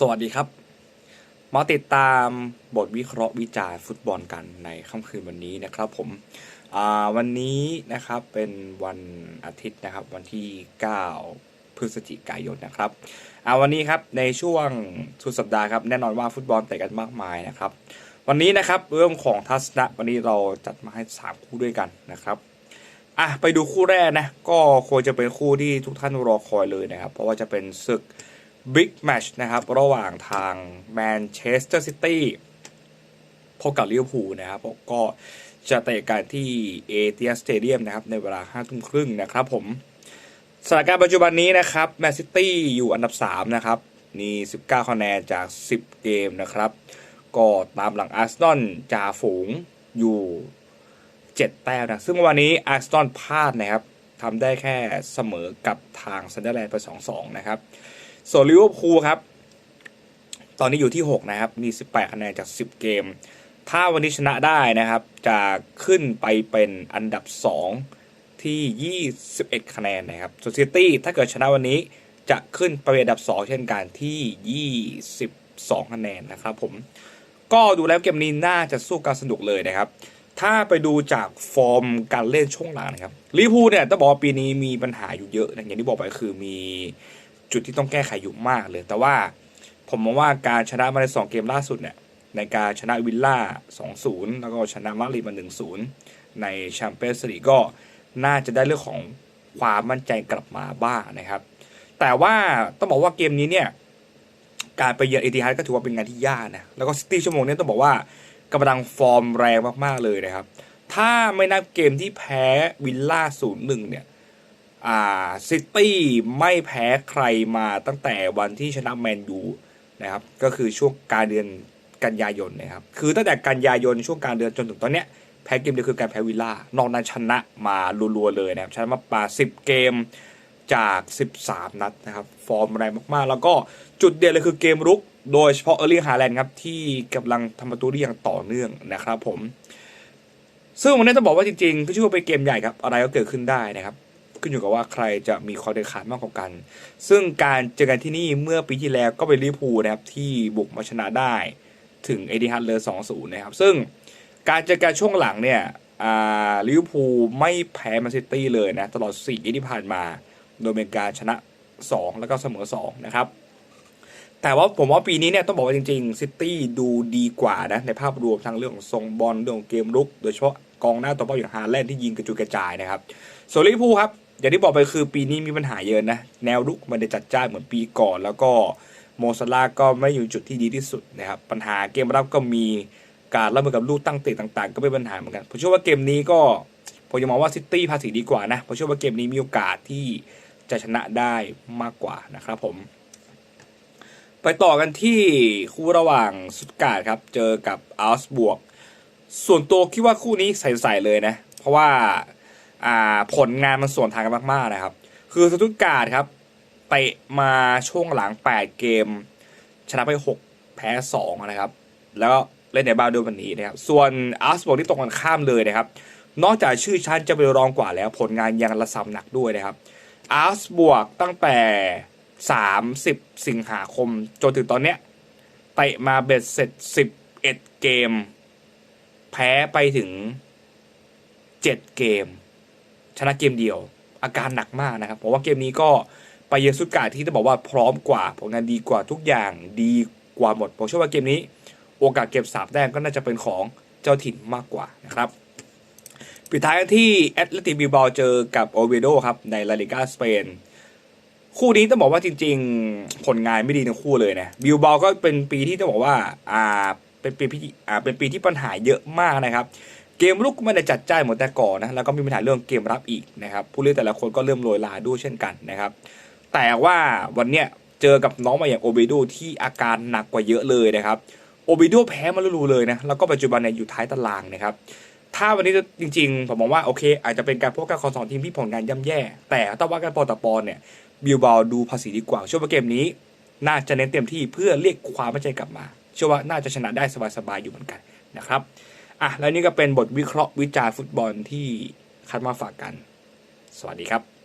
สวัสดีครับ มาติดตามบทวิเคราะห์วิจารณ์ฟุตบอลกันในค่ำคืนวันนี้นะครับผมวันนี้นะครับเป็นวันอาทิตย์นะครับวันที่ 9 พฤศจิกายนนะครับวันนี้ครับในช่วงสุดสัปดาห์ครับแน่นอนว่าฟุตบอลเตะกันมากมายนะครับ วันนี้นะครับเรื่องของทัศนะวันนี้เราจัดมาให้ 3 คู่ด้วยกันนะครับอะไปดูคู่แรกนะก็ควรจะเป็นคู่ที่ทุกท่านรอคอยเลยนะครับ เพราะว่าจะเป็นศึก บิ๊กแมชนะครับ ระหว่างทางแมนเชสเตอร์ซิตี้พบกับลิเวอร์พูลนะครับก็จะเตะกันที่เอเ i ียสเตเดียมนะครับ ในเวลา5้าทุ่มครึ่งนะครับผมสถานการณ์ปัจจุบันนี้นะครับแมนซิตี้อยู่อันดับ 3 นะครับมี19คะแนนจาก 10 เกมนะครับ ก็ตามหลังอาร์เซนอลจ่าฝูงอยู่ 7 แต้มนะ ซึ่งวันนี้อาร์เซนอลพลาดนะครับทำได้แค่เสมอกับทางซันเดอร์แลนด์ไป 2-2 นะครับ ส่วนลิเวอร์พูลครับ ตอนนี้อยู่ที่ 6 นะครับ มี 18คะแนนจาก 10 เกม ถ้าวันนี้ชนะได้นะครับ จะขึ้นไปเป็นอันดับ 2 ที่ 21 คะแนนนะครับส่วนซิตี้ถ้าเกิดชนะวันนี้จะขึ้นไปเป็นอันดับ 2 เช่นกันที่ 22 คะแนนนะครับผมก็ดูแล้วเกมนี้น่าจะสู้กันสนุกเลยนะครับ ถ้าไปดูจากฟอร์มการเล่นช่วงหลังนะครับลิเวอร์พูลเนี่ยต้องบอกปีนี้มีปัญหาอยู่เยอะนะอย่างที่บอกไปคือมี จุดที่ต้องแก้ไขอยู่มากเลย แต่ว่าผมมองว่าการชนะมาในสองเกมล่าสุดเนี่ยในการชนะวิลล่า 2-0 แล้วก็ชนะมาริมา 1-0 ในแชมเปี้ยนส์ลีกก็น่าจะได้เรื่องของความมั่นใจกลับมาบ้างนะครับ แต่ว่าต้องบอกว่าเกมนี้เนี่ย การไปเยือนเอติฮัดก็ถือว่าเป็นงานที่ยากนะ แล้วก็ซิตี้ชั่วโมงนี้ต้องบอกว่ากำลังฟอร์มแรงมากๆเลยนะครับ ถ้าไม่นับเกมที่แพ้วิลล่า 0-1 เนี่ย อ่าซิตี้ไม่แพ้ใครมาตั้งแต่วันที่ชนะแมนยูนะครับก็คือช่วงกลารเดือนกันยายนนะครับคือตั้งแต่กันยายนช่วงกลารเดือนจนถึงตอนเนี้ยแพ้เกมเดียวคือการแพ้วิลล่านอกนั้นชนะมารัวๆเลยนะครับชนะมาป่า10เกมจาก 13 นัดนะครับฟอร์มแรงมากๆ แล้วก็จุดเด่นเลยคือเกมรุก โดยเฉพาะเออร์ลิงฮาแลนด์ครับที่กำลังทำประตูได้อย่างต่อเนื่องนะครับผม ซึ่งวันนี้ต้องบอกว่าจริงๆก็ชื่อว่าเป็นเกมใหญ่ครับ อะไรก็เกิดขึ้นได้นะครับ ขึ้นอยู่กับว่าใครจะมีความเด็ดขาดมากกว่ากัน ซึ่งการเจอกันที่นี่เมื่อปีที่แล้วก็เป็นลิเวอร์พูลนะครับที่บุกมาชนะได้ถึงเอดิฮัตเลอร์2-0นะครับ ซึ่งการเจอกันช่วงหลังเนี่ยลิเวอร์พูลไม่แพ้แมนซิตี้เลยนะ ตลอด4เกมที่ผ่านมา โดยเป็นการชนะ 2 แล้วก็เสมอ 2 นะครับ แต่ว่าผมว่าปีนี้เนี่ยต้องบอกว่าจริงๆซิตี้ดูดีกว่านะ ในภาพรวมทั้งเรื่องของทรงบอลเรื่องของเกมรุก โดยเฉพาะกองหน้าตัวเป้าอย่างฮาแลนด์ที่ยิงกระจุยกระจายนะครับ ส่วนลิเวอร์พูลครับ อย่างที่บอกไปคือปีนี้มีปัญหาเยอะนะ แนวรุกมันได้จัดจ้านเหมือนปีก่อน แล้วก็โมซาลาก็ไม่อยู่จุดที่ดีที่สุดนะครับ ปัญหาเกมรับก็มีการรับมือกับลูกตั้งเตะต่าง ๆ ก็เป็นปัญหาเหมือนกันผมเชื่อว่าเกมนี้ก็ผมยังมองว่าซิตี้ภาษีดีกว่านะผมเชื่อว่าเกมนี้มีโอกาสที่จะชนะได้มากกว่านะครับผม ไปต่อกันที่คู่ระหว่างสุดการ์ดครับ เจอกับอัลส์บวก ส่วนตัวคิดว่าคู่นี้ใส่ๆเลยนะ เพราะว่า ผลงานมันส่วนทางกันมาก ๆ นะครับ คือสตุตการ์ดครับเตะมาช่วงหลัง 8 เกม ชนะไป 6 แพ้ 2 นะครับ แล้วก็เล่นในบ้านด้วยวันนี้นะครับ ส่วนอาร์สบวกที่ตรงกันข้ามเลยนะครับ นอกจากชื่อชั้นจะเป็นรองกว่าแล้ว ผลงานยังระสำหนักด้วยนะครับอาร์สบวกตั้งแต่ 30 สิงหาคม จนถึงตอนเนี้ยเตะมาเบ็ดเสร็จ 11 เกม แพ้ไปถึง 7 เกม ชนะเกมเดียว อาการหนักมากนะครับเพราะว่าเกมนี้ก็ไปเยือนสุดกาที่จะบอกว่าพร้อมกว่าผลงานดีกว่าทุกอย่างดีกว่าหมดผมเชื่อว่าเกมนี้ โอกาสเก็บสามแต้มก็น่าจะเป็นของเจ้าถิ่นมากกว่านะครับปิดท้ายที่แอตเลติบิลบาเจอกับโอเวโดครับในลาลิกาสเปนคู่นี้ต้องบอกว่าจริง ๆ ผลงานไม่ดีทั้งคู่เลยนะบิลบาก็เป็นปีที่ต้องบอกว่าอ่าเป็นปีที่อ่าเป็นปีที่ปัญหาเยอะมากนะครับ เกมลุกไม่ได้จัดจ้านเหมือนแต่ก่อนนะแล้วก็มีปัญหาเรื่องเกมรับอีกนะครับผู้เล่นแต่ละคนก็เริ่มโรยลาด้วยเช่นกันนะครับ แต่ว่าวันเนี้ยเจอกับน้องมาอย่างโอเบโดที่อาการหนักกว่าเยอะเลยนะครับโอเบโดแพ้มาลูเลยนะแล้วก็ปัจจุบันเนี่ยอยู่ท้ายตารางนะครับถ้าวันนี้จริงๆ ผมมองว่าโอเค อาจจะเป็นการพบกันของสองทีมที่ผลงานย่ำแย่ แต่ถ้าว่ากันปอต่อปอนเนี่ยบิลบาดูภาษีดีกว่า ช่ว่าเกมนี้ น่าจะเน้นเต็มที่เพื่อเรียกความมั่นใจกลับมา เชื่อว่าน่าจะชนะได้สบายๆอยู่เหมือนกันนะครับ อะแล้วนี่ก็เป็นบทวิเคราะห์วิจารณ์ฟุตบอลที่คัดมาฝากกัน สวัสดีครับ